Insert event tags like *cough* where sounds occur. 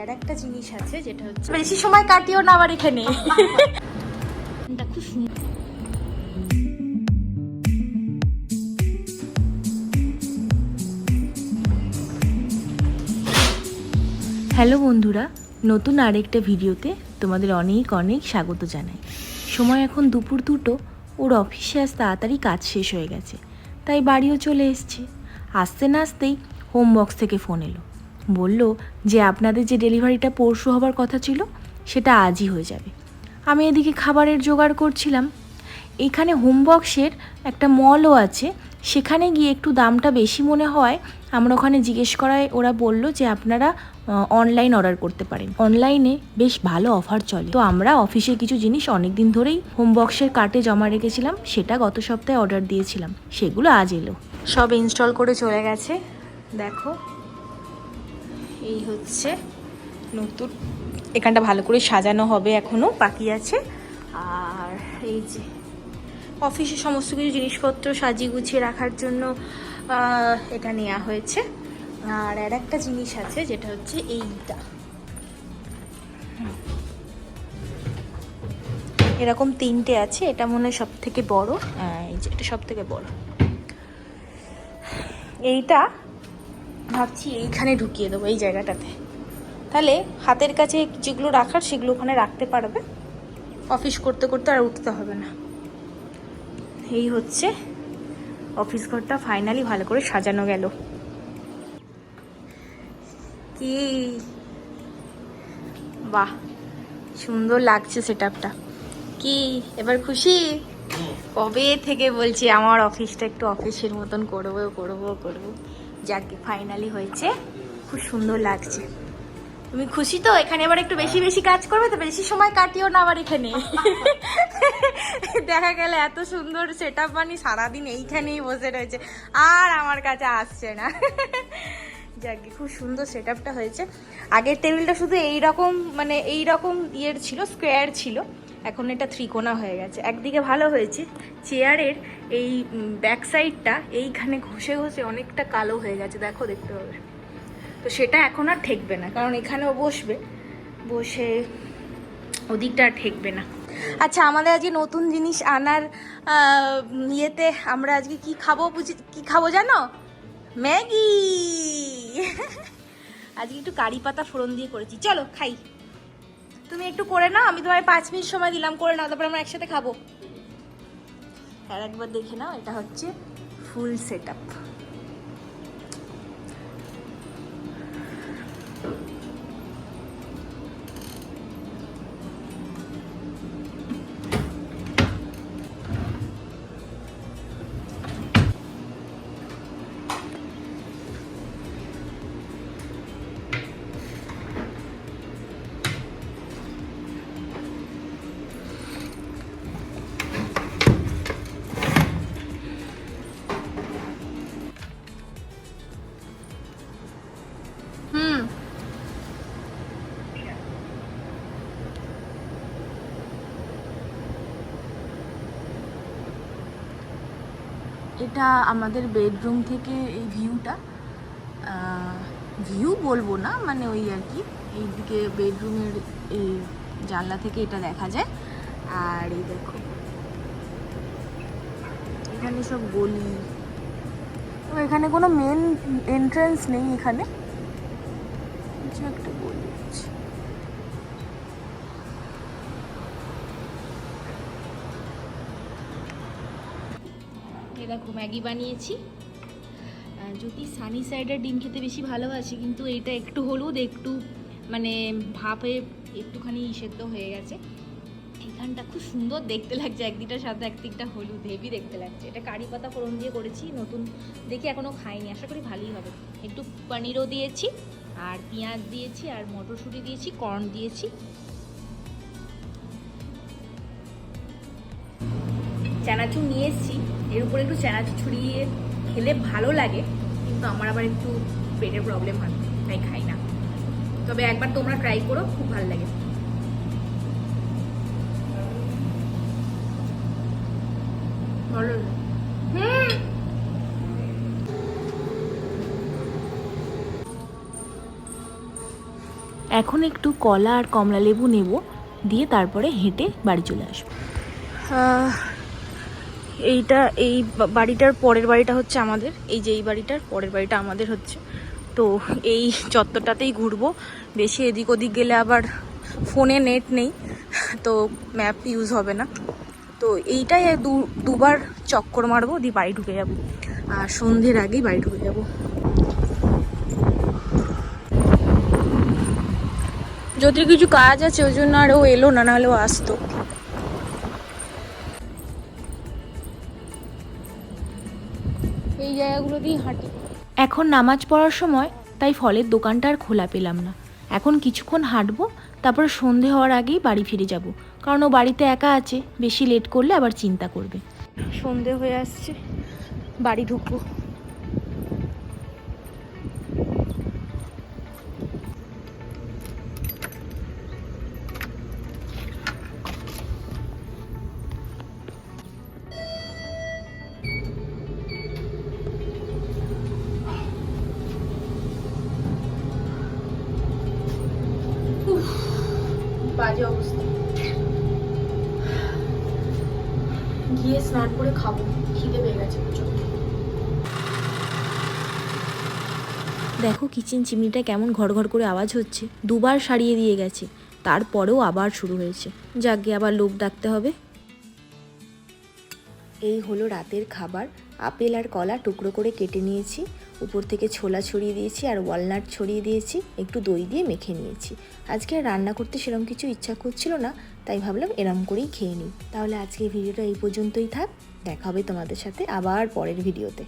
আর একটা জিনিস আছে যেটা হচ্ছে বেশি সময় কাটিও না আবার এখানে। এটা খুব সুন্দর। হ্যালো বন্ধুরা নতুন আরেকটা ভিডিওতে তোমাদের অনেক অনেক স্বাগত জানাই। সময় এখন দুপুর দুটো ওর অফিসে আজ তাড়াতাড়ি কাজ শেষ হয়ে গেছে তাই বাড়িও চলে এসছে। আসতে না আসতেই হোম বক্স থেকে ফোন এলো। বলল যে আপনাদের যে ডেলিভারিটা পরশু হবার কথা ছিল, সেটা আজই হয়ে যাবে। আমি এদিকে খাবারের জোগাড় করছিলাম। এখানে হোমবক্সের একটা মলও আছে। সেখানে গিয়ে একটু দামটা বেশি মনে হয়। আমরা ওখানে জিজ্ঞেস করায় ওরা বলল যে আপনারা অনলাইন অর্ডার করতে পারেন। অনলাইনে বেশ ভালো অফার চলে। তো আমরা অফিসের কিছু জিনিস অনেক দিন ধরেই হোমবক্সের কার্টে জমা রেখেছিলাম। সেটা গত সপ্তাহে অর্ডার দিয়েছিলাম। সেগুলো আজ এলো। সব ইনস্টল করে চলে গেছে। দেখো। এই হচ্ছে নতুন এখানটা ভালো করে সাজানো হবে এখনও বাকি আছে। আর এই যে অফিসে সমস্ত কিছু জিনিসপত্র সাজিয়ে গুছিয়ে রাখার জন্য এটা নেওয়া হয়েছে। আর আর একটা জিনিস আছে যেটা হচ্ছে এইটা। এরকম তিনটে আছে এটা মনে হয় সব থেকে বড়। হ্যাঁ, এই যে এটা সব থেকে বড়। এইটা ভাবছি এইখানে ঢুকিয়ে দেবো, এই জায়গাটাতে। তাহলে হাতের কাছে যেগুলো রাখার সেগুলো ওখানে রাখতে পারবে। অফিস করতে করতে আর উঠতে হবে না। এই হচ্ছে অফিস ঘরটা ফাইনালি ভালো করে সাজানো গেল। কি? বাহ, সুন্দর লাগছে সেটআপটা কি, এবার খুশি? কবে থেকে বলছি আমার অফিসটা একটু অফিসের মতন করব করব করব। যাকে ফাইনালি হয়েছে, খুব সুন্দর লাগছে। তুমি খুশি তো? এখানে এবার একটু বেশি বেশি কাজ করবে তো বেশি সময় কাটিও না আবার এখানে। দেখা গেল এত সুন্দর সেট আপ বানি সারাদিন এইখানেই বসে রয়েছে। আর আমার কাছে আসছে না। যাকে খুব সুন্দর সেট হয়েছে। আগের টেবিলটা শুধু এই রকম মানে এই রকম ইয়ের ছিল স্কোয়ার ছিল। এখন এটা ত্রিকোণা হয়ে গেছে। একদিকে ভালো হয়েছে, চেয়ারের এই ব্যাক সাইডটা এইখানে ঘষে ঘষে অনেকটা কালো হয়ে গেছে, দেখো দেখতে পাবে। তো সেটা এখন আর ঠেকবে না, কারণ এখানেও বসবে, বসে ওদিকটা আর ঠেকবে না। আচ্ছা আমাদের আজকে নতুন জিনিস আনার ইয়েতে আমরা আজকে কি খাব বুঝি, কি খাব জানো? ম্যাগি! *laughs* আজকে একটু কারি পাতা ফোড়ন দিয়ে করেছি। চলো, খাই। তুমি একটু করে নাও, আমি তোমায় পাঁচ মিনিট সময় দিলাম, করে নাও, তারপর আমরা একসাথে খাব। আর একবার দেখে নাও, এটা হচ্ছে ফুল সেট আপ এটা আমাদের বেডরুম থেকে এই ভিউটা ভিউ বলব না মানে ওই আর কি, এইদিকে বেডরুমের এই জানলা থেকে এটা দেখা যায়। আর এই দেখো, এখানে সব গলি, তো এখানে কোনো মেন এন্ট্রান্স নেই এখানে, কিছু একটা গলি আছে এই দেখো ম্যাগি বানিয়েছি। যদি সানি সাইডের ডিম খেতে বেশি ভালোবাসি, কিন্তু এটা একটু হলুদ, একটু মানে ভাপে একটুখানি সেদ্ধ হয়ে গেছে। এখানটা খুব সুন্দর দেখতে লাগছে একদিকটার সাথে একদিকটা হলুদ, হেভি দেখতে লাগছে। এটা কারি পাতা ফোড়ন দিয়ে করেছি, নতুন দেখি এখনও খাইনি, আশা করি ভালোই হবে। একটু পনিরও দিয়েছি, আর পেঁয়াজ দিয়েছি, আর মটরশুঁটি দিয়েছি, কর্ন দিয়েছি। চানাচুর নিয়ে এসেছি। এর উপরে একটু চানাচুর ছড়িয়ে খেলে ভালো লাগে কিন্তু আমার আবার একটু পেটের প্রবলেম হয় তাই খাই না। তবে একবার তোমরা ট্রাই করো খুব ভালো লাগে। ভালো এখন একটু কলা আর কমলা লেবু নেব দিয়ে তারপরে হেঁটে বাড়ি চলে আসব। এইটা, এই বাড়িটার পরের বাড়িটা হচ্ছে আমাদের, এই যে এই বাড়িটার পরের বাড়িটা আমাদের হচ্ছে। তো এই চত্বরটাতেই ঘুরবো। বেশি এদিক ওদিক গেলে আবার ফোনে নেট নেই, তো ম্যাপ ইউজ হবে না। তো এইটাই দুবার চক্কর মারবো, দিয়ে বাড়ি ঢুকে যাব। আর সন্ধ্যের আগেই বাড়ি ঢুকে যাব। যদি কিছু কাজ আছে, ওই জন্য আর ও এলো না, নাহলে ও আসতো। জায়গাগুলো দিয়ে হাঁটি। এখন নামাজ পড়ার সময় তাই ফলের দোকানটা আর খোলা পেলাম না। এখন কিছুক্ষণ হাঁটবো তারপর সন্ধে হওয়ার আগেই বাড়ি ফিরে যাব। কারণ ও বাড়িতে একা আছে বেশি লেট করলে আবার চিন্তা করবে। সন্ধে হয়ে আসছে বাড়ি ঢুকবো। বাজে অবস্থা। গিয়ে স্নান করে খাব খিদে পেয়ে গেছে দেখো কিচেন চিমনিটা কেমন ঘর ঘর করে আওয়াজ হচ্ছে। দুবার সারিয়ে দিয়ে গেছে তারপরেও আবার শুরু হয়েছে। যাকে আবার লোক ডাকতে হবে। এই হলো রাতের খাবার। আপেল আর কলা টুকরো করে কেটে নিয়েছি। উপর থেকে ছোলা ছড়িয়ে দিয়েছি আর ওয়ালনাট ছড়িয়ে দিয়েছি, একটু দই দিয়ে মেখে নিয়েছি। আজকে রান্না করতে সেরকম কিছু ইচ্ছা করছিল না, তাই ভাবলাম এরম করেই খেয়ে নিই। তাহলে আজকে ভিডিওটা এই পর্যন্তই থাক, দেখা হবে তোমাদের সাথে আবার পরের ভিডিওতে।